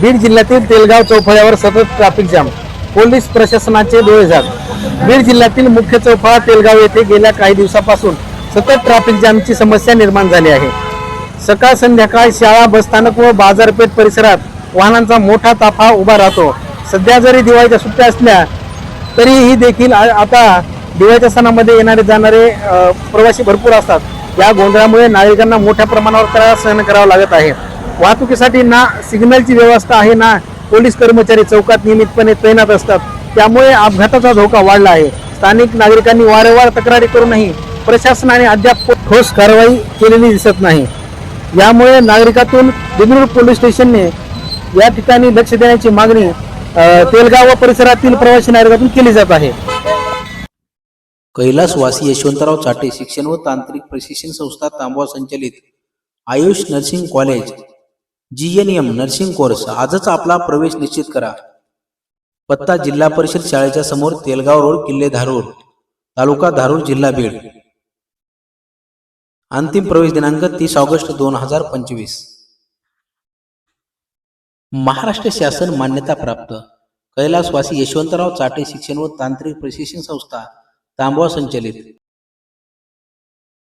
बीड जिल्ह्यातील तेलगाव चौफळ्यावर सतत traffic jam police प्रशासनाचे डोळे झाक बीड जिल्ह्यातील मुख्य चौफळा तेलगाव येथे गेल्या काही दिवसापासून सतत ट्रॅफिक जामची समस्या निर्माण झाली आहे. सकाळ संध्याकाळ शाळा बसस्थानक व बाजारपेठ परिसरात वाहनांचा मोठा ताफा उभा राहतो. सध्या जरी दिवाळीच्या सुट्ट्या असल्या तरीही देखील आता दिवाळीच्या सणामध्ये येणारे जाणारे प्रवासी भरपूर असतात. या गोंधळामुळे नागरिकांना मोठ्या प्रमाणावर त्रास सहन करावा लागत आहे. वाहतुकीसाठी ना सिग्नलची व्यवस्था आहे ना पोलीस कर्मचारी चौकात नियमितपणे तैनात असतात. त्यामुळे अपघाताचा धोका वाढला आहे. स्थानिक नागरिकांनी वारंवार तक्रारी करूनही प्रशासनाने अद्याप ठोस कारवाई केलेली दिसत नाही. यामुळे नागरिकातून दिगरूर पोलीस स्टेशनने या ठिकाणी लक्ष देण्याची मागणी तेलगाव व परिसरातील प्रवासी नागरिकातून केली जात आहे. कैलासवासी यशवंतराव चाटे शिक्षण व तांत्रिक प्रशिक्षण संस्था तांबवा संचलित Ayush nursing college G N M nursing course आजच आपला प्रवेश निश्चित करा. पत्ता जिल्हा परिषद शाळेच्या समोर तेलगाव रोड किल्ले धारूर तालुका धारूर जिल्हा बीड. अंतिम प्रवेश दिनांक तीस ऑगस्ट दोन हजार पंचवीस. महाराष्ट्र शासन मान्यता प्राप्त. कैलासवासी यशवंतराव चाटे शिक्षण व तांत्रिक प्रशिक्षण संस्था तांबवा संचलित.